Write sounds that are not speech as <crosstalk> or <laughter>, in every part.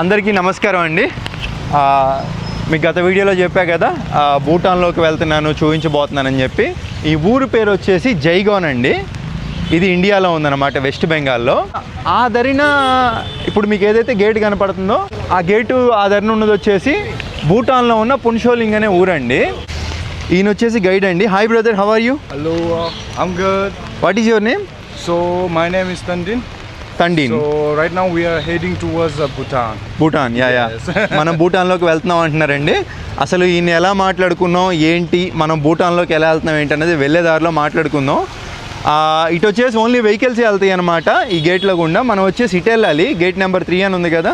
అందరికీ నమస్కారం అండి. మీకు గత వీడియోలో చెప్పా కదా భూటాన్లోకి వెళ్తున్నాను చూపించబోతున్నానని చెప్పి. ఈ ఊరు పేరు వచ్చేసి జైగోన్ అండి. ఇది ఇండియాలో ఉందన్నమాట వెస్ట్ బెంగాల్లో. ఆ దరిన ఇప్పుడు మీకు ఏదైతే గేట్ కనపడుతుందో ఆ గేటు ఆ దరిన ఉన్నది వచ్చేసి భూటాన్లో ఉన్న పున్షోలింగ్ అనే ఊరండి. ఈయన వచ్చేసి గైడ్ అండి. Hi brother how are you good. What is your name So my name is Tandin. Tandin So right now we are heading towards uh, Bhutan. Bhutan yeah yeah. మనం భూటాన్లోకి వెళ్తున్నాం అంటున్నారండి. అసలు ఈయన ఎలా మాట్లాడుకున్నాం? ఏంటి? మనం భూటాన్లోకి ఎలా వెళ్తున్నాం ఏంటి అనేది వెళ్ళే దారిలో మాట్లాడుకుందాం. ఇటు వచ్చేసి ఓన్లీ వెహికల్స్ వెళ్తాయి అనమాట ఈ గేట్లో గుండా మనం వచ్చేసి ఇటు వెళ్ళాలి. గేట్ నెంబర్ త్రీ అని ఉంది కదా.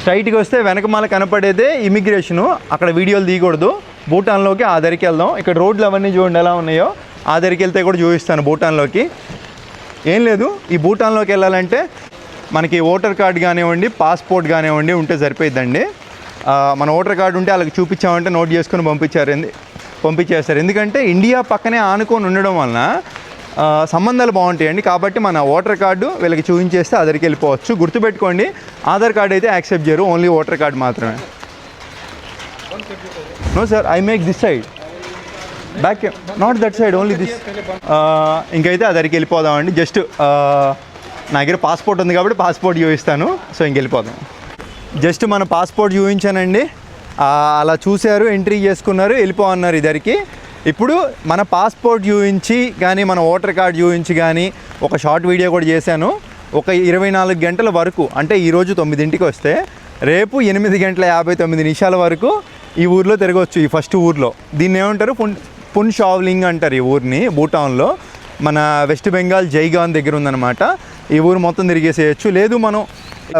స్ట్రైట్కి వస్తే వెనకమాల కనపడేదే ఇమిగ్రేషను అక్కడ వీడియోలు తీయకూడదు. భూటాన్లోకి ఆ దరికి వెళ్దాం. ఇక్కడ రోడ్లు అవన్నీ చూడండి ఎలా ఉన్నాయో. ఆ దరికి వెళ్తే కూడా చూపిస్తాను భూటాన్లోకి. ఏం లేదు ఈ భూటాన్లోకి వెళ్ళాలంటే మనకి ఓటర్ కార్డు కానివ్వండి పాస్పోర్ట్ కానివ్వండి ఉంటే సరిపోయిద్దండి. మన ఓటర్ కార్డు ఉంటే వాళ్ళకి చూపించామంటే నోట్ చేసుకొని పంపించారు ఎందు పంపించేస్తారు. ఎందుకంటే ఇండియా పక్కనే ఆనుకొని ఉండడం వలన సంబంధాలు బాగుంటాయండి. కాబట్టి మన ఓటర్ కార్డు వీళ్ళకి చూపించేస్తే అదరికి వెళ్ళిపోవచ్చు. గుర్తుపెట్టుకోండి ఆధార్ కార్డు అయితే యాక్సెప్ట్ చేయరు ఓన్లీ ఓటర్ కార్డు మాత్రమే. No sir I make this side. Back not that side only this ఇంకైతే అదరికి వెళ్ళిపోదామండి. జస్ట్ uh, నా దగ్గర పాస్పోర్ట్ ఉంది కాబట్టి పాస్పోర్ట్ చూపిస్తాను. సో ఇంక వెళ్ళిపోదాం. జస్ట్ మన పాస్పోర్ట్ చూపించానండి. అలా చూశారు ఎంట్రీ చేసుకున్నారు వెళ్ళిపోన్నారు ఇద్దరికి. ఇప్పుడు మన పాస్పోర్ట్ చూపించి కానీ మన ఓటర్ కార్డ్ చూపించి కానీ ఒక షార్ట్ వీడియో కూడా చేశాను. ఒక ఇరవై నాలుగు గంటల వరకు అంటే ఈరోజు తొమ్మిదింటికి వస్తే రేపు ఎనిమిది గంటల యాభై తొమ్మిది నిమిషాల వరకు ఈ ఊర్లో తిరగవచ్చు ఈ ఫస్ట్ ఊర్లో. దీన్ని ఏమంటారు? పున్ షావ్లింగ్ అంటారు ఈ ఊరిని భూటాన్లో. మన వెస్ట్ బెంగాల్ జైగాన్ దగ్గర ఉందన్నమాట. ఈ ఊరు మొత్తం తిరిగేసేయచ్చు. లేదు మనం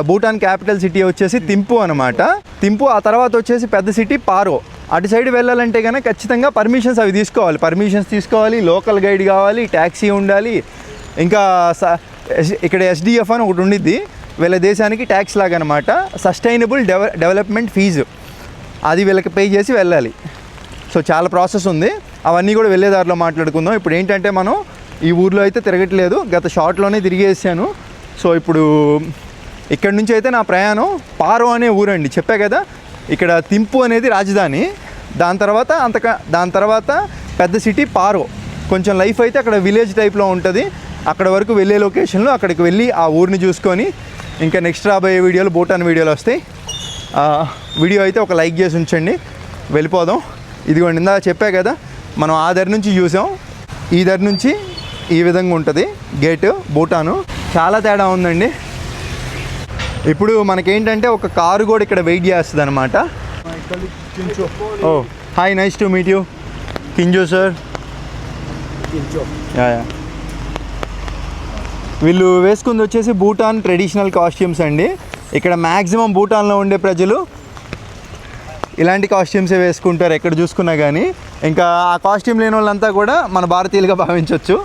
భూటాన్ క్యాపిటల్ సిటీ వచ్చేసి తింపు అనమాట తింపు ఆ తర్వాత వచ్చేసి పెద్ద సిటీ పారో. అటు సైడ్ వెళ్ళాలంటే కనుక ఖచ్చితంగా పర్మిషన్స్ అవి తీసుకోవాలి. పర్మిషన్స్ తీసుకోవాలి లోకల్ గైడ్ కావాలి ట్యాక్సీ ఉండాలి. ఇంకా ఇక్కడ ఎస్డిఎఫ్ అని ఒకటి ఉండిద్ది. వీళ్ళ దేశానికి ట్యాక్స్ లాగా అనమాట సస్టైనబుల్ డెవ డెవలప్మెంట్ ఫీజు. అది వీళ్ళకి పే చేసి వెళ్ళాలి. సో చాలా ప్రాసెస్ ఉంది. అవన్నీ కూడా వెళ్ళే దారిలో మాట్లాడుకుందాం. ఇప్పుడు ఏంటంటే మనం ఈ ఊర్లో అయితే తిరగట్లేదు. గత షార్ట్లోనే తిరిగేసాను. సో ఇప్పుడు ఇక్కడ నుంచి అయితే నా ప్రయాణం పారో అనే ఊరండి. చెప్పా కదా ఇక్కడ తింపు అనేది రాజధాని. దాని తర్వాత అంతక దాని తర్వాత పెద్ద సిటీ పారో. కొంచెం లైఫ్ అయితే అక్కడ విలేజ్ టైప్లో ఉంటుంది. అక్కడ వరకు వెళ్ళే లొకేషన్లో అక్కడికి వెళ్ళి ఆ ఊరిని చూసుకొని ఇంకా నెక్స్ట్ రాబోయే వీడియోలు భూటాన్ వీడియోలు వస్తాయి. వీడియో అయితే ఒక లైక్ చేసి ఉంచండి. వెళ్ళిపోదాం. ఇదిగోండి ఇందా చెప్పా కదా మనం ఆ దరి నుంచి చూసాం. ఈ దరి నుంచి ఈ విధంగా ఉంటుంది. గేటు భూటాను చాలా తేడా ఉందండి. ఇప్పుడు మనకేంటంటే ఒక కారు కూడా ఇక్కడ వెయిట్ చేస్తుంది అనమాట. ఓ hi nice to meet you. Kincho sir. Kincho. Yeah yeah. వీళ్ళు వేసుకుంది వచ్చేసి భూటాన్ ట్రెడిషనల్ కాస్ట్యూమ్స్ అండి. ఇక్కడ మ్యాక్సిమం భూటాన్లో ఉండే ప్రజలు ఇలాంటి కాస్ట్యూమ్సే వేసుకుంటారు ఎక్కడ చూసుకున్నా కానీ ఇంకా ఆ కాస్ట్యూమ్ లేని వాళ్ళంతా కూడా మన భారతీయులుగా భావించవచ్చు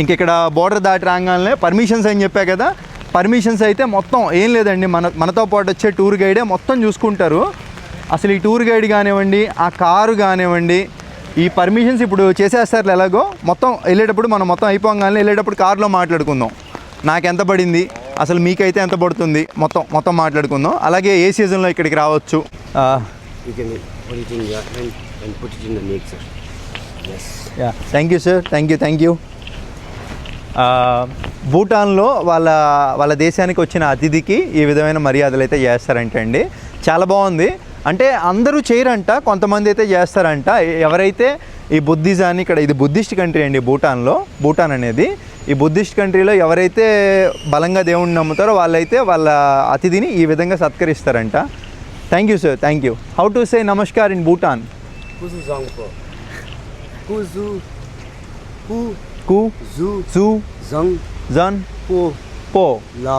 ఇంక ఇక్కడ బోర్డర్ దాటి రాగానే పర్మిషన్స్ అని చెప్పా కదా. పర్మిషన్స్ అయితే మొత్తం ఏం లేదండి. మన మనతో పాటు వచ్చే టూర్ గైడే మొత్తం చూసుకుంటారు. అసలు ఈ టూర్ గైడ్ కానివ్వండి ఆ కారు కానివ్వండి ఈ పర్మిషన్స్ ఇప్పుడు చేసేస్తారు ఎలాగో. మొత్తం వెళ్ళేటప్పుడు మనం మొత్తం అయిపోగానే వెళ్ళేటప్పుడు కారులో మాట్లాడుకుందాం. నాకు ఎంత పడింది? అసలు మీకైతే ఎంత పడుతుంది? మొత్తం మొత్తం మాట్లాడుకుందాం. అలాగే ఏ సీజన్లో ఇక్కడికి రావచ్చు? Thank you sir thank you thank you భూటాన్లో వాళ్ళ వాళ్ళ దేశానికి వచ్చిన అతిథికి ఈ విధమైన మర్యాదలు అయితే చేస్తారంట అండి చాలా బాగుంది. అంటే అందరూ చేయరంట కొంతమంది అయితే చేస్తారంట. ఎవరైతే ఈ బుద్ధిజాన్ని ఇక్కడ ఇది బుద్ధిస్ట్ కంట్రీ అండి భూటాన్లో భూటాన్ అనేది ఈ బుద్ధిస్ట్ కంట్రీలో ఎవరైతే బలంగా దేవుణ్ణి నమ్ముతారో వాళ్ళైతే వాళ్ళ అతిథిని ఈ విధంగా సత్కరిస్తారంట thank you sir thank you how to say namaskar in Bhutan Kuzu Zangpo. Kuzu. Hu. కు Zu. జూ Zang. జన్ Po. పో La.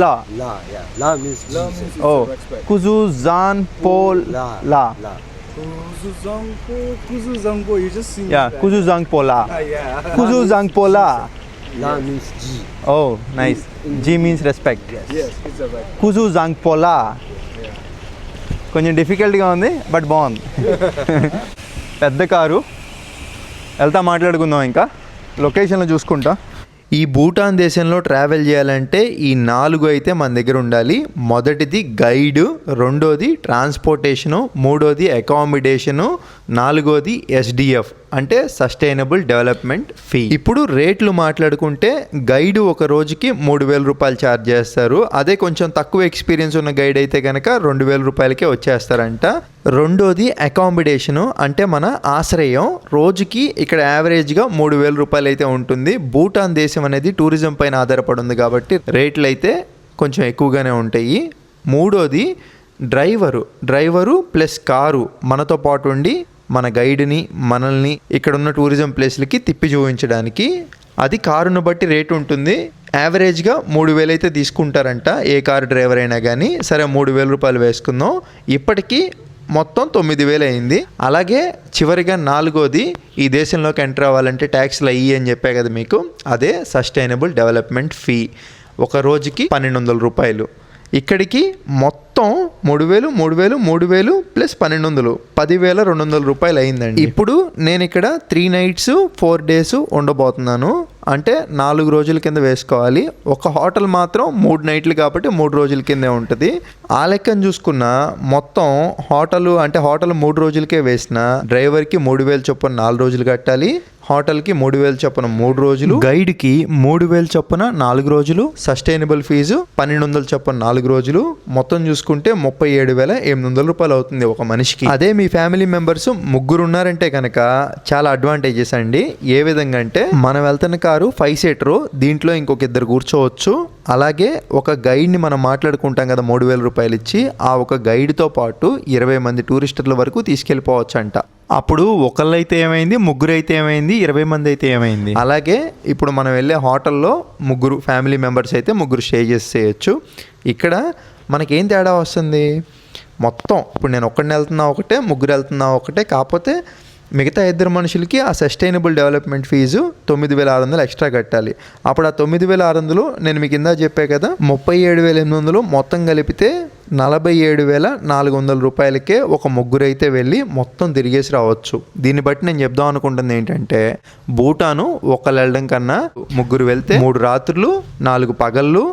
లా La. Yeah. La means La Jesus. means- oh respect. కుజు జాన్ పోల్ La. లా La. Kuzu Zangpo, Kuzu Zangpo, you just sing yeah that. కుజు జాంగ్ పోలా Ah, yeah. కుజు జాంగ్ పోలా La means G. Oh nice ji means respect Yes, it's a right. కుజు జాంగ్ పోలా కొంచెం డిఫికల్ట్గా ఉంది బట్ బాగుంది <laughs> పెద్ద కారు. వెళ్తా మాట్లాడుకుందాం ఇంకా. లొకేషన్లో చూసుకుంటా. ఈ భూటాన్ దేశంలో ట్రావెల్ చేయాలంటే ఈ నాలుగు అయితే మన దగ్గర ఉండాలి. మొదటిది గైడ్ రెండోది ట్రాన్స్పోర్టేషను మూడోది అకామిడేషను నాలుగోది ఎస్డిఎఫ్ అంటే సస్టైనబుల్ డెవలప్మెంట్ ఫీ. ఇప్పుడు రేట్లు మాట్లాడుకుంటే గైడ్ ఒక రోజుకి మూడు వేల రూపాయలు ఛార్జ్ చేస్తారు. అదే కొంచెం తక్కువ ఎక్స్పీరియన్స్ ఉన్న గైడ్ అయితే కనుక రెండు వేల రూపాయలకే వచ్చేస్తారంట. రెండోది అకామిడేషను అంటే మన ఆశ్రయం. రోజుకి ఇక్కడ యావరేజ్గా మూడు వేల రూపాయలు అయితే ఉంటుంది. భూటాన్ దేశం అనేది టూరిజం పైన ఆధారపడి ఉంది కాబట్టి రేట్లు అయితే కొంచెం ఎక్కువగానే ఉంటాయి. మూడోది డ్రైవరు. డ్రైవరు ప్లస్ కారు మనతో పాటు ఉండి మన గైడ్ని మనల్ని ఇక్కడ ఉన్న టూరిజం ప్లేస్లకి తిప్పి చూపించడానికి అది కారును బట్టి రేటు ఉంటుంది. యావరేజ్గా మూడు వేలు అయితే తీసుకుంటారంట ఏ కారు డ్రైవర్ అయినా కానీ సరే మూడు వేల రూపాయలు వేసుకుందాం. ఇప్పటికీ మొత్తం తొమ్మిది వేలు అయింది. అలాగే చివరిగా నాలుగోది ఈ దేశంలోకి ఎంటర్ అవ్వాలంటే ట్యాక్స్లు అయ్యి అని చెప్పే కదా మీకు. అదే సస్టైనబుల్ డెవలప్మెంట్ ఫీ. ఒక రోజుకి పన్నెండు వందల రూపాయలు. ఇక్కడికి మొత్తం మూడు వేలు మూడు వేలు మూడు వేలు ప్లస్ పన్నెండు వందలు పదివేల రెండు వందల రూపాయలు అయిందండి ఇప్పుడు నేను ఇక్కడ త్రీ నైట్స్ ఫోర్ డేస్ ఉండబోతున్నాను. అంటే నాలుగు రోజుల కింద వేసుకోవాలి. ఒక హోటల్ మాత్రం మూడు నైట్లు కాబట్టి మూడు రోజుల కిందే ఉంటుంది. ఆ లెక్కను చూసుకున్న మొత్తం హోటల్ అంటే హోటల్ మూడు రోజులకే వేసిన డ్రైవర్కి మూడు వేలు చొప్పున నాలుగు రోజులు కట్టాలి. హోటల్కి మూడు వేలు చొప్పున మూడు రోజులు. గైడ్కి మూడు వేలు చొప్పున నాలుగు రోజులు. సస్టైనబుల్ ఫీజు పన్నెండు వందల చొప్పున నాలుగు రోజులు. మొత్తం చూసుకుంటే ముప్పై ఏడు వేల ఎనిమిది వందల రూపాయలు అవుతుంది ఒక మనిషికి. అదే మీ ఫ్యామిలీ మెంబర్స్ ముగ్గురు ఉన్నారంటే కనుక చాలా అడ్వాంటేజెస్ అండి. ఏ విధంగా అంటే మనం వెళ్తున్న కారు ఫైవ్ సీటరు దీంట్లో ఇంకొక ఇద్దరు కూర్చోవచ్చు. అలాగే ఒక గైడ్ని మనం మాట్లాడుకుంటాం కదా మూడు వేల రూపాయలు ఇచ్చి ఆ ఒక గైడ్తో పాటు ఇరవై మంది టూరిస్టుల వరకు తీసుకెళ్ళిపోవచ్చు అంట అప్పుడు ఒకళ్ళైతే ఏమైంది? ముగ్గురు అయితే ఏమైంది? ఇరవై మంది అయితే ఏమైంది? అలాగే ఇప్పుడు మనం వెళ్ళే హోటల్లో ముగ్గురు ఫ్యామిలీ మెంబర్స్ అయితే ముగ్గురు స్టే చేసేయచ్చు. ఇక్కడ మనకేం తేడా వస్తుంది? మొత్తం ఇప్పుడు నేను ఒక్కడిని వెళ్తున్నా ఒకటే ముగ్గురు వెళ్తున్నా ఒకటే కాకపోతే మిగతా ఇద్దరు మనుషులకి ఆ సస్టైనబుల్ డెవలప్మెంట్ ఫీజు తొమ్మిది వేల ఆరు వందలు ఎక్స్ట్రా కట్టాలి. అప్పుడు ఆ తొమ్మిది వేల ఆరు వందలు నేను మీకు ఇందా చెప్పే కదా ముప్పై ఏడు వేల ఎనిమిది వందలు మొత్తం కలిపితే నలభై ఏడు వేల నాలుగు వందల రూపాయలకే ఒక ముగ్గురు అయితే వెళ్ళి మొత్తం తిరిగేసి రావచ్చు. దీన్ని బట్టి నేను చెప్దాం అనుకుంటుంది ఏంటంటే భూటాను ఒకళ్ళు వెళ్ళడం కన్నా ముగ్గురు వెళ్తే మూడు రాత్రులు నాలుగు పగళ్ళు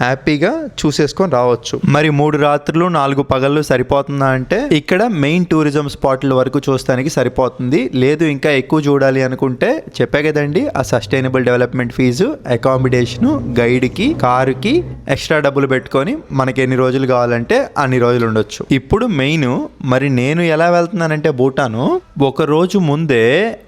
హ్యాపీగా చూసేసుకొని రావచ్చు. మరి మూడు రాత్రులు నాలుగు పగళ్ళు సరిపోతుందా అంటే ఇక్కడ మెయిన్ టూరిజం స్పాట్ల వరకు చూస్తానికి సరిపోతుంది. లేదు ఇంకా ఎక్కువ చూడాలి అనుకుంటే చెప్పే కదండి ఆ సస్టైనబుల్ డెవలప్మెంట్ ఫీజు అకామిడేషను గైడ్కి కారుకి ఎక్స్ట్రా డబ్బులు పెట్టుకొని మనకి ఎన్ని రోజులు కావాలంటే అన్ని రోజులు ఉండొచ్చు. ఇప్పుడు మెయిన్ మరి నేను ఎలా వెళ్తున్నానంటే భూటాను. ఒక రోజు ముందే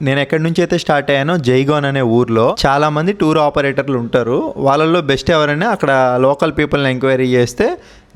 నేను ఎక్కడి నుంచి అయితే స్టార్ట్ అయ్యానో జైగోన్ అనే ఊర్లో చాలా మంది టూర్ ఆపరేటర్లు ఉంటారు. వాళ్ళల్లో బెస్ట్ ఎవరైనా అక్కడ లోకల్ పీపుల్ని ఎంక్వైరీ చేస్తే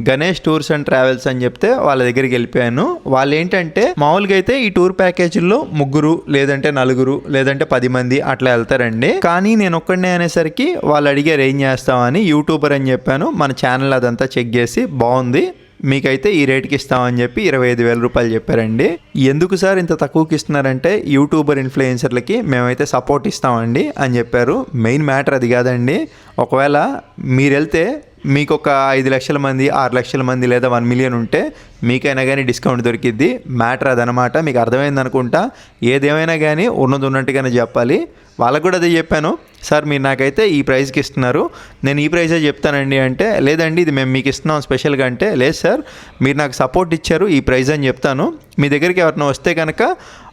గణేష్ టూర్స్ అండ్ ట్రావెల్స్ అని చెప్తే వాళ్ళ దగ్గరికి వెళ్ళిపోయాను. వాళ్ళు ఏంటంటే మామూలుగా అయితే ఈ టూర్ ప్యాకేజీల్లో ముగ్గురు లేదంటే నలుగురు లేదంటే పది మంది అట్లా వెళ్తారండి. కానీ నేను ఒక్కడనే అనేసరికి వాళ్ళు అడిగారు ఏం చేస్తామని యూట్యూబర్ అని చెప్పాను. మన ఛానల్ అదంతా చెక్ చేసి బాగుంది. మీకైతే ఈ రేట్కి ఇస్తామని చెప్పి ఇరవై ఐదు వేల రూపాయలు చెప్పారండి. ఎందుకు సార్ ఇంత తక్కువకి ఇస్తున్నారంటే యూట్యూబర్ ఇన్ఫ్లుయెన్సర్లకి మేమైతే సపోర్ట్ ఇస్తామండి అని చెప్పారు. మెయిన్ మ్యాటర్ అది కాదండి. ఒకవేళ మీరు వెళ్తే మీకు ఒక ఐదు లక్షల మంది ఆరు లక్షల మంది లేదా వన్ మిలియన్ ఉంటే మీకైనా కానీ డిస్కౌంట్ దొరికిద్ది. మ్యాటర్ అదనమాట. మీకు అర్థమైంది అనుకుంటా ఏదేమైనా కానీ ఉన్నది ఉన్నట్టుగానే చెప్పాలి. వాళ్ళకు కూడా అదే చెప్పాను. సార్ మీరు నాకైతే ఈ ప్రైస్కి ఇస్తున్నారు. నేను ఈ ప్రైజే చెప్తానండి అంటే లేదండి ఇది మేము మీకు ఇస్తున్నాం స్పెషల్గా అంటే లేదు సార్ మీరు నాకు సపోర్ట్ ఇచ్చారు ఈ ప్రైజ్ అని చెప్తాను. మీ దగ్గరికి ఎవరైనా వస్తే కనుక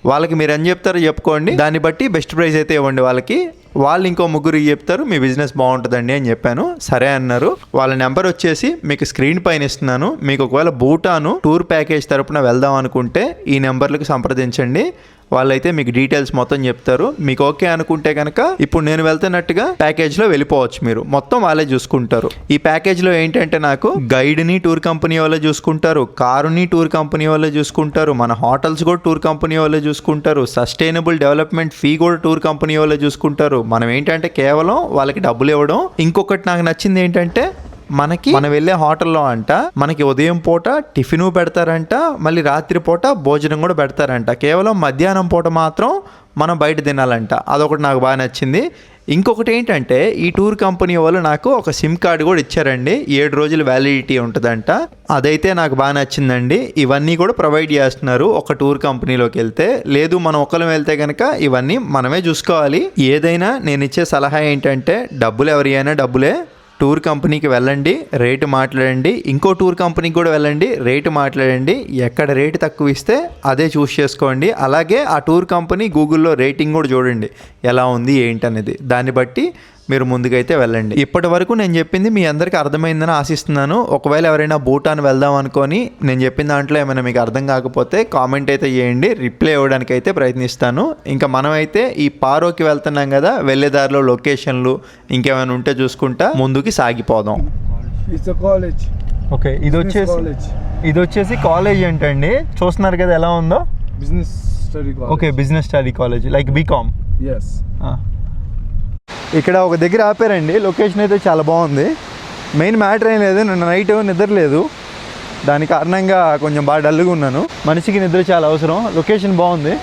వాళ్ళకి మీరు అని చెప్తారో చెప్పుకోండి. దాన్ని బట్టి బెస్ట్ ప్రైస్ అయితే ఇవ్వండి వాళ్ళకి. వాళ్ళు ఇంకో ముగ్గురు చెప్తారు మీ బిజినెస్ బాగుంటుందండి అని చెప్పాను. సరే అన్నారు. వాళ్ళ నెంబర్ వచ్చేసి మీకు స్క్రీన్ పైన ఇస్తున్నాను. మీకు ఒకవేళ భూటాను టూర్ ప్యాకేజ్ తరపున వెళ్దాం అనుకుంటే ఈ నెంబర్లకు సంప్రదించండి. వాళ్ళైతే మీకు డీటెయిల్స్ మొత్తం చెప్తారు. మీకు ఓకే అనుకుంటే కనుక ఇప్పుడు నేను వెళ్తున్నట్టుగా ప్యాకేజ్లో వెళ్ళిపోవచ్చు మీరు. మొత్తం వాళ్ళే చూసుకుంటారు. ఈ ప్యాకేజ్లో ఏంటంటే నాకు గైడ్ని టూర్ కంపెనీ వాళ్ళే చూసుకుంటారు. కారుని టూర్ కంపెనీ వాళ్ళే చూసుకుంటారు. మన హోటల్స్ కూడా టూర్ కంపెనీ వాళ్ళే చూసుకుంటారు. సస్టైనబుల్ డెవలప్మెంట్ ఫీ కూడా టూర్ కంపెనీ వాళ్ళే చూసుకుంటారు. మనం ఏంటంటే కేవలం వాళ్ళకి డబ్బులు ఇవ్వడం. ఇంకొకటి నాకు నచ్చింది ఏంటంటే మనకి మనం వెళ్ళే హోటల్లో అంట మనకి ఉదయం పూట టిఫిన్ పెడతారంట మళ్ళీ రాత్రి పూట భోజనం కూడా పెడతారంట. కేవలం మధ్యాహ్నం పూట మాత్రం మనం బయట తినాలంట. అదొకటి నాకు బాగా నచ్చింది. ఇంకొకటి ఏంటంటే ఈ టూర్ కంపెనీ వాళ్ళు నాకు ఒక సిమ్ కార్డు కూడా ఇచ్చారండి. ఏడు రోజులు వ్యాలిడిటీ ఉంటుందంట. అదైతే నాకు బాగా నచ్చిందండి. ఇవన్నీ కూడా ప్రొవైడ్ చేస్తున్నారు ఒక టూర్ కంపెనీలోకి వెళ్తే. లేదు మనం ఒక్కరం వెళ్తే కనుక ఇవన్నీ మనమే చూసుకోవాలి. ఏదైనా నేను ఇచ్చే సలహా ఏంటంటే డబ్బులు ఎవరి అయినా డబ్బులే. టూర్ కంపెనీకి వెళ్ళండి రేటు మాట్లాడండి. ఇంకో టూర్ కంపెనీకి కూడా వెళ్ళండి రేటు మాట్లాడండి. ఎక్కడ రేటు తక్కువ ఇస్తే అదే చూస్ చేసుకోండి. అలాగే ఆ టూర్ కంపెనీ గూగుల్లో రేటింగ్ కూడా చూడండి. ఎలా ఉంది ఏంటి అనేది దాన్ని బట్టి మీరు ముందుకైతే వెళ్ళండి. ఇప్పటి వరకు నేను చెప్పింది మీ అందరికీ అర్థమైందని ఆశిస్తున్నాను. ఒకవేళ ఎవరైనా భూటాన్ వెళ్దాం అనుకొని నేను చెప్పిన దాంట్లో ఏమైనా మీకు అర్థం కాకపోతే కామెంట్ అయితే చేయండి. రిప్లై ఇవ్వడానికి అయితే ప్రయత్నిస్తాను. ఇంకా మనమైతే ఈ పారోకి వెళ్తున్నాం కదా వెళ్ళే దారిలో లొకేషన్లు ఇంకేమైనా ఉంటే చూసుకుంటా ముందుకి సాగిపోదాం. It's a college. ఓకే ఇది వచ్చేసి college. ఇది వచ్చేసి కాలేజ్ ఏంటండి చూస్తున్నారు కదా ఎలా ఉందో? Business study college. Okay business study college like B Com Yes. ఇక్కడ ఒక దగ్గర ఆపారండి. లొకేషన్ అయితే చాలా బాగుంది. మెయిన్ మ్యాటర్ ఏం లేదు. నిన్న నైట్ నిద్ర లేదు. దాని కారణంగా కొంచెం బాగా డల్గా ఉన్నాను. మనిషికి నిద్ర చాలా అవసరం. లొకేషన్ బాగుంది.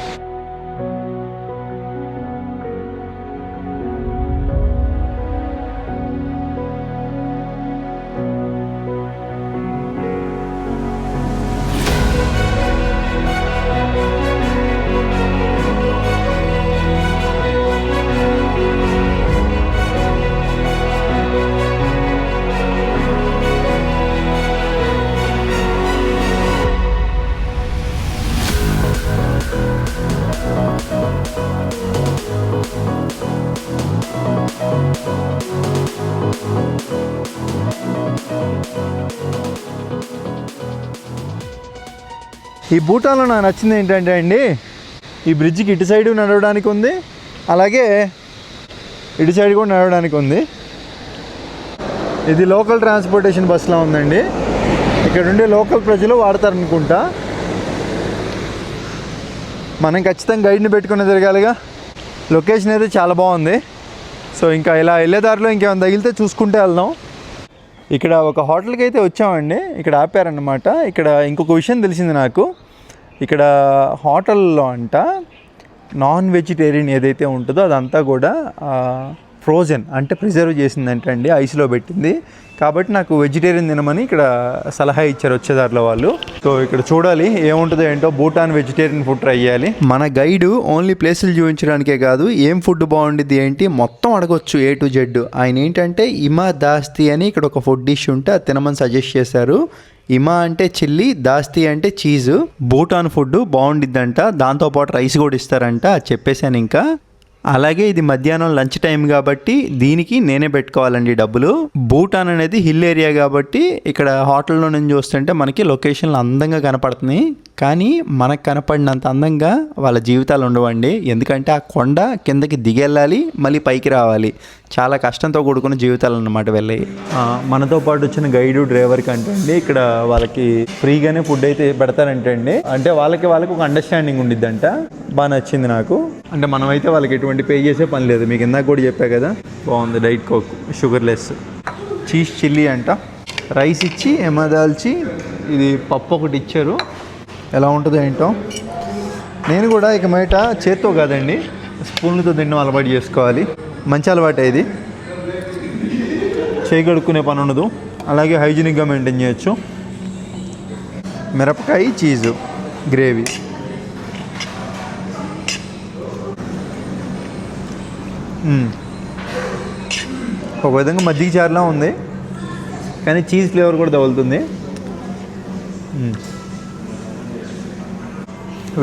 ఈ భూటాన్లో నాకు నచ్చింది ఏంటంటే అండి ఈ బ్రిడ్జికి ఇటు సైడ్ నడవడానికి ఉంది అలాగే ఇటు సైడ్ కూడా నడవడానికి ఉంది. ఇది లోకల్ ట్రాన్స్పోర్టేషన్ బస్సులా ఉందండి. ఇక్కడ ఉండే లోకల్ ప్రజలు వాడతారనుకుంటా. మనం ఖచ్చితంగా గైడ్ని పెట్టుకుని తిరగాలిగా. లొకేషన్ అయితే చాలా బాగుంది. సో ఇంకా ఇలా వెళ్ళే దారిలో ఇంకేమైనా తగిలితే చూసుకుంటే వెళ్దాం. ఇక్కడ ఒక హోటల్కి అయితే వచ్చామండి. ఇక్కడ ఆపారనమాట ఇక్కడ ఇంకొక విషయం తెలిసింది నాకు. ఇక్కడ హోటల్లో అంట నాన్ వెజిటేరియన్ ఏదైతే ఉంటుందో అదంతా కూడా ఫ్రోజన్ అంటే ప్రిజర్వ్ చేసిందంట అండి ఐస్లో పెట్టింది. కాబట్టి నాకు వెజిటేరియన్ తినమని ఇక్కడ సలహా ఇచ్చారు వచ్చేదారిలో వాళ్ళు. సో ఇక్కడ చూడాలి ఏముంటుందో ఏంటో. భూటాన్ వెజిటేరియన్ ఫుడ్ ట్రై చేయాలి. మన గైడ్ ఓన్లీ ప్లేసులు చూపించడానికే కాదు ఏం ఫుడ్ బాగుండిద్ది ఏంటి మొత్తం అడగొచ్చు ఏ టు జెడ్ ఆయన ఏంటంటే ఇమా దాస్తి అని ఇక్కడ ఒక ఫుడ్ డిష్ ఉంటే అది తినమని సజెస్ట్ చేశారు. ఇమా అంటే చిల్లీ దాస్తి అంటే చీజు భూటాన్ ఫుడ్ బాగుండిద్దంట దాంతోపాటు రైస్ కూడా ఇస్తారంట అది చెప్పేశాను ఇంకా. అలాగే ఇది మధ్యాహ్నం లంచ్ టైం కాబట్టి దీనికి నేనే పెట్టుకోవాలండి డబ్బులు. భూటాన్ అనేది హిల్ ఏరియా కాబట్టి ఇక్కడ హోటల్లో నుంచి చూస్తుంటే మనకి లొకేషన్లు అందంగా కనపడుతున్నాయి. కానీ మనకు కనపడినంత అందంగా వాళ్ళ జీవితాలు ఉండవండి. ఎందుకంటే ఆ కొండ కిందకి దిగెళ్ళాలి మళ్ళీ పైకి రావాలి. చాలా కష్టంతో కూడుకున్న జీవితాలు అన్నమాట వెళ్ళి మనతో పాటు వచ్చిన గైడ్ డ్రైవర్కి అంటే అండి ఇక్కడ వాళ్ళకి ఫ్రీగానే ఫుడ్ అయితే పెడతారంటే అండి అంటే వాళ్ళకి వాళ్ళకి ఒక అండర్స్టాండింగ్ ఉండిద్దంట. బాగా నచ్చింది నాకు. అంటే మనమైతే వాళ్ళకి ఎటువంటి పే చేసే పని లేదు. మీకు ఇందాక కూడా చెప్పా కదా. బాగుంది diet coke sugar less cheese chilli అంట. రైస్ ఇచ్చి ఎమదాల్చి ఇది పప్పు ఒకటి ఇచ్చారు. ఎలా ఉంటుందో ఏంటో. నేను కూడా ఇక బయట చేత్తో కాదండి. స్పూన్లతో తినడం అలవాటు చేసుకోవాలి. మంచి అలవాటే ఇది. చేయి కడుక్కునే పని ఉండదు. అలాగే హైజీనిక్గా మెయింటైన్ చేయొచ్చు. మిరపకాయ చీజు గ్రేవీ. ఒక విధంగా మజ్జిగ చారులా ఉంది. కానీ చీజ్ ఫ్లేవర్ కూడా తగులుతుంది.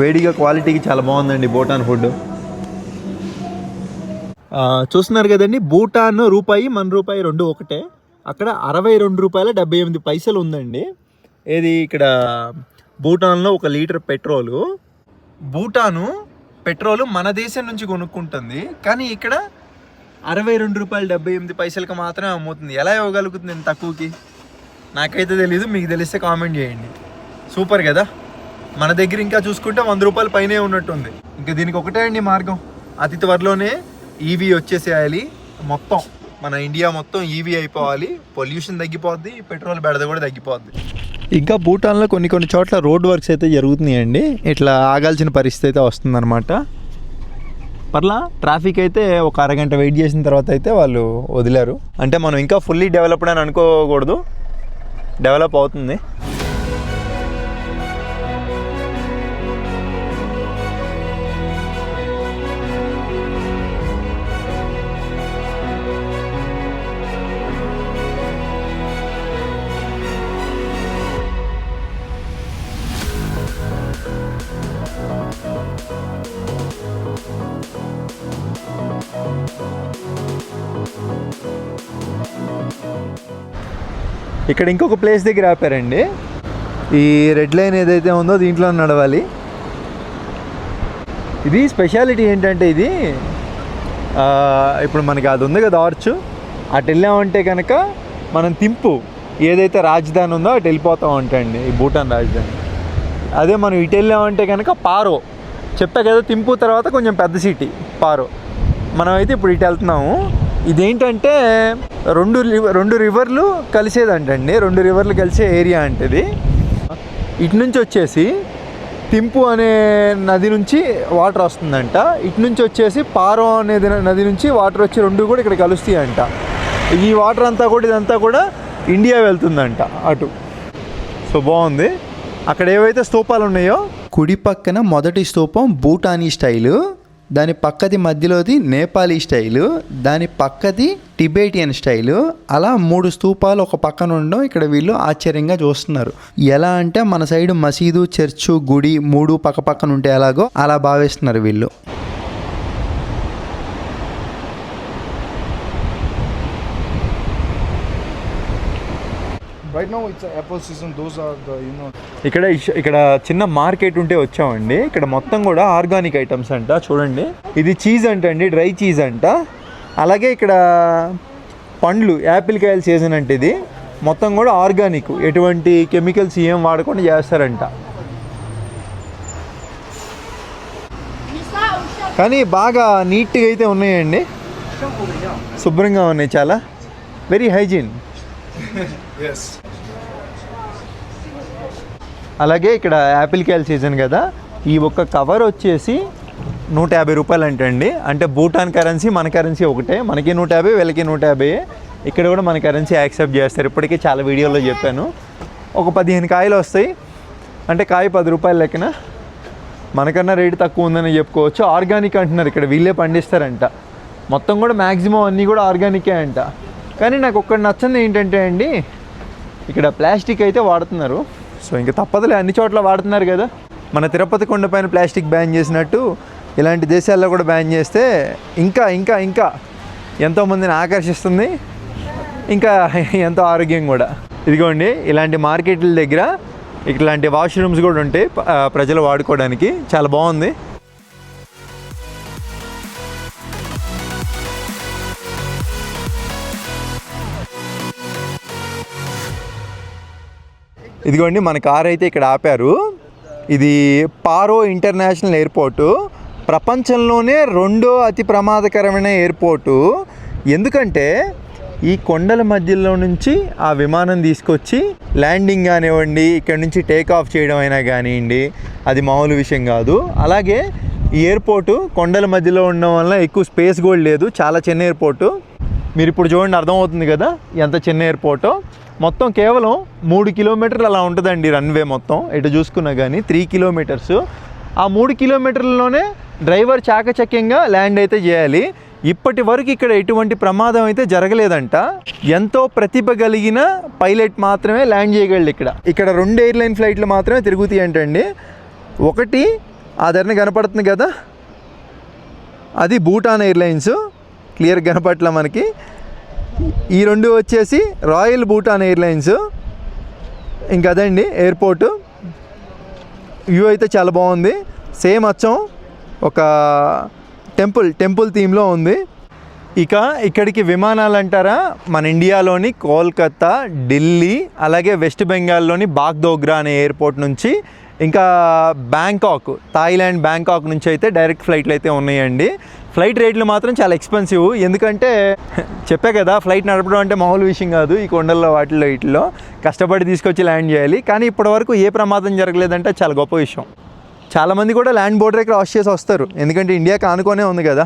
వేడిగా క్వాలిటీకి చాలా బాగుందండి భూటాన్ ఫుడ్. చూస్తున్నారు కదండి భూటాన్ రూపాయి మన రూపాయి రెండు ఒకటే. అక్కడ అరవై రెండు రూపాయల డెబ్బై ఎనిమిది పైసలు ఉందండి. ఏది ఇక్కడ భూటాన్లో ఒక లీటర్ పెట్రోలు. భూటాను పెట్రోలు మన దేశం నుంచి కొనుక్కుంటుంది కానీ ఇక్కడ అరవై రెండు రూపాయలు డెబ్బై ఎనిమిది పైసలకి మాత్రమే అమ్ముతుంది. ఎలా ఇవ్వగలుగుతుంది తక్కువకి? నాకైతే తెలీదు మీకు తెలిస్తే కామెంట్ చేయండి. సూపర్ కదా? మన దగ్గర ఇంకా చూసుకుంటే వంద రూపాయల పైనే ఉన్నట్టుంది. ఇంకా దీనికి ఒకటే అండి మార్గం. అతి త్వరలోనే ఈవీ వచ్చేసేయాలి. మొత్తం మన ఇండియా మొత్తం ఈవీ అయిపోవాలి. పొల్యూషన్ తగ్గిపోద్ది పెట్రోల్ బెడద కూడా తగ్గిపోద్ది. ఇంకా భూటాన్లో కొన్ని కొన్ని చోట్ల రోడ్ వర్క్స్ అయితే జరుగుతున్నాయండి. ఇట్లా ఆగాల్సిన పరిస్థితి అయితే వస్తుందన్నమాట. పర్లా ట్రాఫిక్ అయితే ఒక అరగంట వెయిట్ చేసిన తర్వాత అయితే వాళ్ళు వదిలారు. అంటే మనం ఇంకా ఫుల్లీ డెవలప్డ్ అని అనుకోకూడదు. డెవలప్ అవుతుంది. ఇక్కడ ఇంకొక ప్లేస్ దగ్గర ఆపారండి. ఈ రెడ్ లైన్ ఏదైతే ఉందో దీంట్లో నడవాలి. ఇది స్పెషాలిటీ ఏంటంటే ఇది ఇప్పుడు మనకి అది ఉంది కదా ఆర్చ్ అటు వెళ్ళామంటే కనుక మనం తింపు ఏదైతే రాజధాని ఉందో అటు వెళ్ళిపోతాం అంటండి ఈ భూటాన్ రాజధాని. అదే మనం ఇటు వెళ్ళామంటే కనుక పారో. చెప్పా కదా తింపు తర్వాత కొంచెం పెద్ద సిటీ పారో. మనమైతే ఇప్పుడు ఇటు వెళ్తున్నాము. ఇదేంటంటే రెండు రెండు రివర్లు కలిసేదంటండి. రెండు రివర్లు కలిసే ఏరియా అంటే ఇది ఇటు నుంచి వచ్చేసి తింపు అనే నది నుంచి వాటర్ వస్తుందంట. ఇటు నుంచి వచ్చేసి పారో అనే నది నుంచి వాటర్ వచ్చి రెండు కూడా ఇక్కడ కలుస్తాయి అంట ఈ వాటర్ అంతా కూడా ఇదంతా కూడా ఇండియా వెళ్తుందంట అటు. సో బాగుంది. అక్కడ ఏవైతే స్తూపాలు ఉన్నాయో కుడి పక్కన మొదటి స్తూపం భూటానీ స్టైలు. దాని పక్కది మధ్యలోది నేపాలీ స్టైలు దాని పక్కది టిబేటియన్ స్టైలు అలా మూడు స్తూపాలు ఒక పక్కన ఉండడం ఇక్కడ వీళ్ళు ఆశ్చర్యంగా చూస్తున్నారు. ఎలా అంటే మన సైడ్ మసీదు చర్చు గుడి మూడు పక్క పక్కన ఉంటే ఎలాగో అలా భావిస్తున్నారు వీళ్ళు. ఇక్కడ ఇక్కడ చిన్న మార్కెట్ ఉంటే వచ్చామండి. ఇక్కడ మొత్తం కూడా ఆర్గానిక్ ఐటమ్స్ అంట చూడండి. ఇది చీజ్ అంట అండి డ్రై చీజ్ అంట. అలాగే ఇక్కడ పండ్లు యాపిల్ కాయల సీజన్ అంటే ఇది. మొత్తం కూడా ఆర్గానిక్. ఎటువంటి కెమికల్స్ ఏం వాడకుండా చేస్తారంట. కానీ బాగా నీట్గా అయితే ఉన్నాయండి. శుభ్రంగా ఉన్నాయి చాలా. Very hygiene. <laughs> అలాగే ఇక్కడ యాపిల్ కాయల సీజన్ కదా. ఈ ఒక్క కవర్ వచ్చేసి నూట యాభై రూపాయలు అంటండి అంటే భూటాన్ కరెన్సీ మన కరెన్సీ ఒకటే. మనకి నూట యాభై వీళ్ళకి నూట యాభై ఇక్కడ కూడా మన కరెన్సీ యాక్సెప్ట్ చేస్తారు. ఇప్పటికే చాలా వీడియోలో చెప్పాను. ఒక పదిహేను కాయలు వస్తాయి. అంటే కాయ పది రూపాయల లెక్కన. మనకన్నా రేటు తక్కువ ఉందని చెప్పుకోవచ్చు. ఆర్గానిక్ అంటున్నారు ఇక్కడ. వీళ్ళే పండిస్తారంట. మొత్తం కూడా మ్యాక్సిమం అన్నీ కూడా ఆర్గానికే అంట. కానీ నాకు ఒక్కటి నచ్చింది ఏంటంటే అండి ఇక్కడ ప్లాస్టిక్ అయితే వాడుతున్నారు. సో ఇంకా తప్పదులే అన్ని చోట్ల వాడుతున్నారు కదా. మన తిరుపతి కొండపైన ప్లాస్టిక్ బ్యాన్ చేసినట్టు ఇలాంటి దేశాల్లో కూడా బ్యాన్ చేస్తే ఇంకా ఇంకా ఇంకా ఎంతోమందిని ఆకర్షిస్తుంది. ఇంకా ఎంతో ఆరోగ్యం కూడా. ఇదిగోండి ఇలాంటి మార్కెట్ల దగ్గర ఇట్లాంటి వాష్రూమ్స్ కూడా ఉంటాయి ప్రజలు వాడుకోవడానికి చాలా బాగుంది. ఇదిగోండి మన కార్ అయితే ఇక్కడ ఆపారు. ఇది పారో ఇంటర్నేషనల్ ఎయిర్పోర్టు. ప్రపంచంలోనే రెండో అతి ప్రమాదకరమైన ఎయిర్పోర్టు. ఎందుకంటే ఈ కొండల మధ్యలో నుంచి ఆ విమానం తీసుకొచ్చి ల్యాండింగ్ కానివ్వండి ఇక్కడ నుంచి టేక్ ఆఫ్ చేయడం అయినా కానివ్వండి అది మామూలు విషయం కాదు. అలాగే ఈ ఎయిర్పోర్టు కొండల మధ్యలో ఉండడం వల్ల ఎక్కువ స్పేస్ కూడా లేదు. చాలా చిన్న ఎయిర్పోర్టు. మీరు ఇప్పుడు చూడండి అర్థమవుతుంది కదా ఎంత చిన్న ఎయిర్పోర్ట్ మొత్తం కేవలం మూడు కిలోమీటర్లు అలా ఉంటుందండి రన్వే మొత్తం. ఇటు చూసుకున్నా కానీ త్రీ కిలోమీటర్స్ ఆ మూడు కిలోమీటర్లలోనే డ్రైవర్ చాకచక్యంగా ల్యాండ్ అయితే చేయాలి. ఇప్పటి వరకు ఇక్కడ ఎటువంటి ప్రమాదం అయితే జరగలేదంట. ఎంతో ప్రతిభ కలిగిన పైలట్ మాత్రమే ల్యాండ్ చేయగలడు ఇక్కడ. ఇక్కడ రెండు ఎయిర్లైన్ ఫ్లైట్లు మాత్రమే తిరుగుతాయి ఏంటండి ఒకటి ఆ ధరని కనపడుతుంది కదా. అది భూటాన్ ఎయిర్లైన్స్ క్లియర్ కనపట్ల మనకి. ఈ రెండు వచ్చేసి రాయల్ భూటాన్ ఎయిర్లైన్స్. ఇంకదండి ఎయిర్పోర్టు. వ్యూ అయితే చాలా బాగుంది. సేమ్ అచ్చం ఒక టెంపుల్ టెంపుల్ థీమ్లో ఉంది. ఇక ఇక్కడికి విమానాలు అంటారా మన ఇండియాలోని కోల్కతా ఢిల్లీ అలాగే వెస్ట్ బెంగాల్లోని బాగ్దోగ్రా అనే ఎయిర్పోర్ట్ నుంచి ఇంకా బ్యాంకాక్ థాయిలాండ్ బ్యాంకాక్ నుంచి అయితే డైరెక్ట్ ఫ్లైట్లు అయితే ఉన్నాయండి. ఫ్లైట్ రేట్లు మాత్రం చాలా ఎక్స్పెన్సివ్. ఎందుకంటే చెప్పే కదా ఫ్లైట్ నడపడం అంటే మామూలు విషయం కాదు ఈ కొండల్లో వాటిల్లో వీటిలో కష్టపడి తీసుకొచ్చి ల్యాండ్ చేయాలి. కానీ ఇప్పటివరకు ఏ ప్రమాదం జరగలేదంటే చాలా గొప్ప విషయం. చాలామంది కూడా ల్యాండ్ బోర్డర్ క్రాస్ చేసి వస్తారు. ఎందుకంటే ఇండియాకి ఆనుకొనే ఉంది కదా.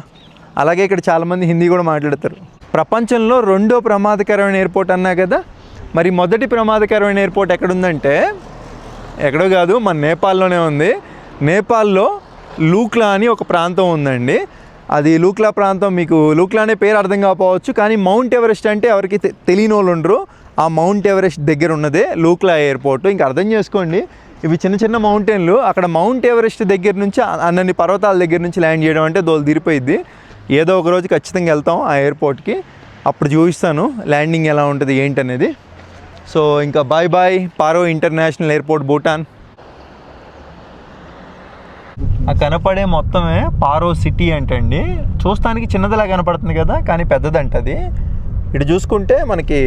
అలాగే ఇక్కడ చాలామంది హిందీ కూడా మాట్లాడతారు. ప్రపంచంలో రెండో ప్రమాదకరమైన ఎయిర్పోర్ట్ అన్నా కదా మరి మొదటి ప్రమాదకరమైన ఎయిర్పోర్ట్ ఎక్కడుందంటే ఎక్కడో కాదు మన నేపాల్లోనే ఉంది. నేపాల్లో లూక్లా అని ఒక ప్రాంతం ఉందండి. అది లూక్లా ప్రాంతం మీకు లూక్లా అనే పేరు అర్థం కాకపోవచ్చు కానీ మౌంట్ ఎవరెస్ట్ అంటే ఎవరికి తె- తెలియని వాళ్ళు ఉండరు ఆ మౌంట్ ఎవరెస్ట్ దగ్గర ఉన్నదే లూక్లా ఎయిర్పోర్ట్. ఇంకా అర్థం చేసుకోండి ఇవి చిన్న చిన్న మౌంటైన్లు. అక్కడ మౌంట్ ఎవరెస్ట్ దగ్గర నుంచి అ- అన్నన్ని పర్వతాల దగ్గర నుంచి ల్యాండ్ చేయడం అంటే దోలు తీరిపోయిద్ది. ఏదో ఒక రోజు ఖచ్చితంగా వెళ్తాం ఆ ఎయిర్పోర్ట్కి. అప్పుడు చూపిస్తాను ల్యాండింగ్ ఎలా ఉంటుంది ఏంటనేది. సో ఇంకా bye bye Paro international airport Bhutan. ఆ కనపడే మొత్తమే పారో సిటీ అంటండి. చూస్తానికి చిన్నదిలా కనపడుతుంది కదా కానీ పెద్దదంట అది. ఇటు చూసుకుంటే మనకి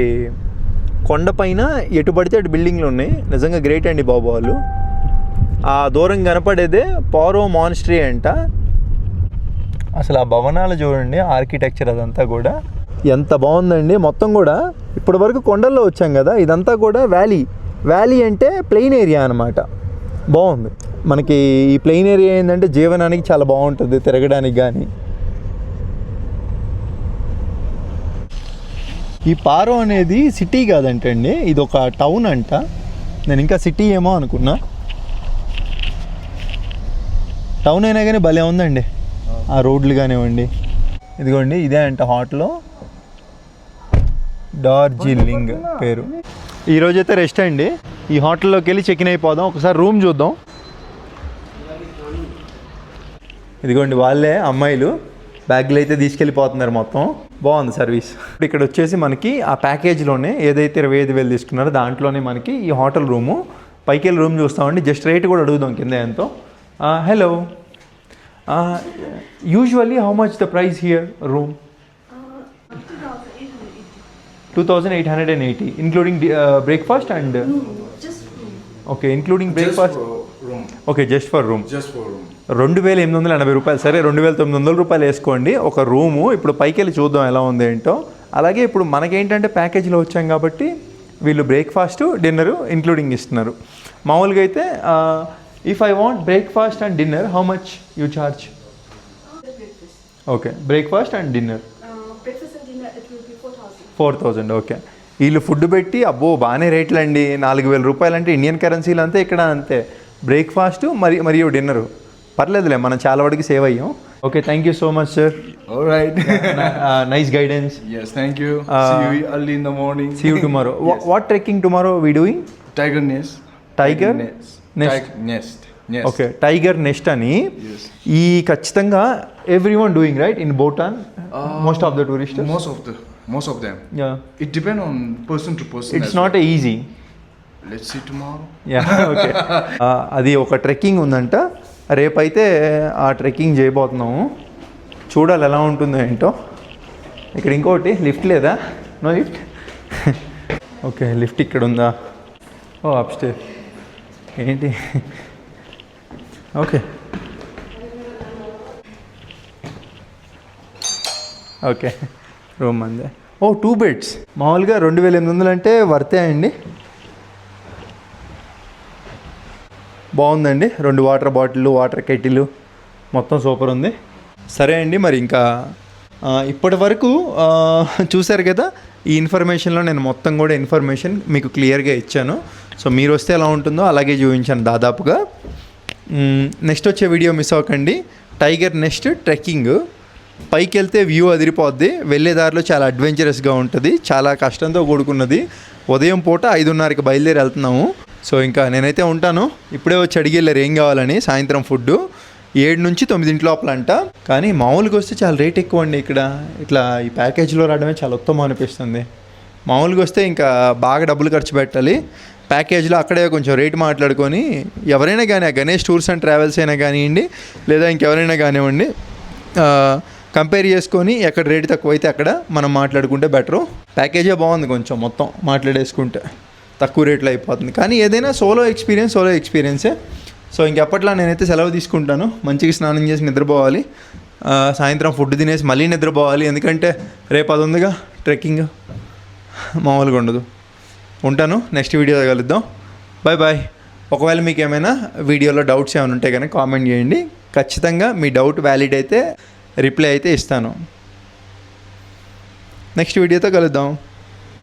కొండపైన ఎటు పడితే అటు బిల్డింగ్లు ఉన్నాయి. నిజంగా గ్రేట్ అండి బాబు వాళ్ళు. ఆ దూరం కనపడేదే పారో మానిస్ట్రీ అంట. అసలు ఆ భవనాలు చూడండి ఆర్కిటెక్చర్ అదంతా కూడా. ఎంత బాగుందండి. మొత్తం కూడా ఇప్పటి వరకు కొండల్లో వచ్చాం కదా ఇదంతా కూడా వ్యాలీ వ్యాలీ అంటే ప్లెయిన్ ఏరియా అనమాట బాగుంది. మనకి ఈ ప్లెయిన్ ఏరియా ఏంటంటే జీవనానికి చాలా బాగుంటుంది తిరగడానికి కానీ ఈ పారో అనేది సిటీ కాదంటండి ఇది ఒక టౌన్ అంట. నేను ఇంకా సిటీ ఏమో అనుకున్నా. టౌన్ అయినా కానీ భలే ఉందండి. ఆ. రోడ్లు కానివ్వండి. ఇదిగోండి ఇదే అంట హోటల్. డార్జిలింగ్ పేరు. ఈరోజు అయితే రెస్ట్ అండి. ఈ హోటల్లోకి వెళ్ళి చెక్ ఇన్ అయిపోదాం. ఒకసారి రూమ్ చూద్దాం. ఇదిగోండి వాళ్ళే అమ్మాయిలు. బ్యాగ్లు అయితే తీసుకెళ్ళిపోతున్నారు మొత్తం. బాగుంది సర్వీస్. ఇప్పుడు ఇక్కడ వచ్చేసి మనకి ఆ ప్యాకేజ్లోనే ఏదైతే ఇరవై ఐదు వేలు తీసుకున్నారో దాంట్లోనే మనకి ఈ హోటల్ రూము. పైకి వెళ్ళి రూమ్ చూస్తామండి. జస్ట్ రేట్ కూడా అడుగుదాం కింద ఎంతో. Hello usually how much the price here room two thousand eight hundred and eighty including breakfast and okay including breakfast. Okay just for room Just for room. రెండు వేల ఎనిమిది వందల ఎనభై రూపాయలు. సరే రెండు వేల తొమ్మిది వందల రూపాయలు వేసుకోండి. ఒక రూము. ఇప్పుడు పైకి వెళ్ళి చూద్దాం ఎలా ఉంది ఏంటో. అలాగే ఇప్పుడు మనకేంటంటే ప్యాకేజీలో వచ్చాం కాబట్టి వీళ్ళు బ్రేక్ఫాస్ట్ డిన్నర్ ఇంక్లూడింగ్ ఇస్తున్నారు. మామూలుగా అయితే if I want breakfast and dinner how much you charge okay breakfast and dinner breakfast and dinner, it will be 4,000. Four thousand okay వీళ్ళు ఫుడ్ పెట్టి అబ్బో బాగానే రేట్లు అండి నాలుగు వేల రూపాయలు అంటే ఇండియన్ కరెన్సీలు అంతే ఇక్కడ అంతే. బ్రేక్ఫాస్ట్ మరి మరియు డిన్నరు. పర్లేదులే మనం చాలా వరకు సేవ్ అయ్యాం. Okay thank you so much sir right nice guidance yes thank you early in the morning see you tomorrow what trekking tomorrow we doing tiger ness tiger nest okay tiger nest అని ఈ ఖచ్చితంగా everyone doing right in Bhutan most of the tourist most of the most of them it depend on person to person it's not easy Let's see tomorrow. Yeah okay <laughs> <laughs> అది ఒక trekking ఉందంట. రేపైతే ఆ trekking చేయబోతున్నాము. చూడాలి ఎలా ఉంటుందో ఏంటో. ఇక్కడ ఇంకోటి లిఫ్ట్ లేదా? నో లిఫ్ట్ ఓకే లిఫ్ట్ ఇక్కడ ఉందా? ఓ అప్స్టే ఏంటి? ఓకే ఓకే రూమ్ అందే. ఓ టూ బెడ్స్ మామూలుగా రెండు వేల ఎనిమిది వందలు అంటే వర్తే అండి? బాగుందండి. రెండు వాటర్ బాటిల్ వాటర్ కెటిల్. మొత్తం సూపర్ ఉంది. సరే అండి మరి ఇంకా ఇప్పటి వరకు చూశారు కదా ఈ ఇన్ఫర్మేషన్లో నేను మొత్తం కూడా ఇన్ఫర్మేషన్ మీకు క్లియర్గా ఇచ్చాను. సో మీరు వస్తే ఎలా ఉంటుందో అలాగే చూపించాను దాదాపుగా. నెక్స్ట్ వచ్చే వీడియో మిస్ అవ్వకండి. Tiger nest trekking. పైకి వెళ్తే వ్యూ అదిరిపోద్ది. వెళ్ళే దారిలో చాలా అడ్వెంచరస్గా ఉంటుంది. చాలా కష్టంతో కూడుకున్నది. ఉదయం పూట ఐదున్నరకి బయలుదేరి వెళ్తున్నాము. సో ఇంకా నేనైతే ఉంటాను. ఇప్పుడే వచ్చి అడిగి వెళ్ళారు ఏం కావాలని సాయంత్రం ఫుడ్ ఏడు నుంచి తొమ్మిదింటి లోపల అంట కానీ మామూలుగా వస్తే చాలా రేట్ ఎక్కువ అండి ఇక్కడ. ఇట్లా ఈ ప్యాకేజీలో రావడమే చాలా ఉత్తమం అనిపిస్తుంది. మామూలుగా వస్తే ఇంకా బాగా డబ్బులు ఖర్చు పెట్టాలి. ప్యాకేజ్లో అక్కడే కొంచెం రేట్ మాట్లాడుకొని ఎవరైనా కానీ గణేష్ టూర్స్ అండ్ ట్రావెల్స్ అయినా కానివ్వండి లేదా ఇంకెవరైనా కానివ్వండి కంపేర్ చేసుకొని ఎక్కడ రేట్ తక్కువ అయితే అక్కడ మనం మాట్లాడుకుంటే బెటరు. ప్యాకేజే బాగుంది కొంచెం మొత్తం మాట్లాడేసుకుంటే. తక్కువ రేట్లో అయిపోతుంది. కానీ ఏదైనా సోలో ఎక్స్పీరియన్స్ సోలో ఎక్స్పీరియన్సే సో ఇంకెప్పట్లా నేనైతే సెలవు తీసుకుంటాను. మంచిగా స్నానం చేసి నిద్రపోవాలి. సాయంత్రం ఫుడ్ తినేసి మళ్ళీ నిద్రపోవాలి. ఎందుకంటే రేపు అది ఉందిగా ట్రెక్కింగ్ మామూలుగా ఉండదు. ఉంటాను. నెక్స్ట్ వీడియో కలుద్దాం. బాయ్ బాయ్ ఒకవేళ మీకు ఏమైనా వీడియోలో డౌట్స్ ఏమైనా ఉంటే కనుక కామెంట్ చేయండి. ఖచ్చితంగా మీ డౌట్ వ్యాలిడ్ అయితే రిప్లై అయితే ఇస్తాను. నెక్స్ట్ వీడియోతో కలుద్దాం.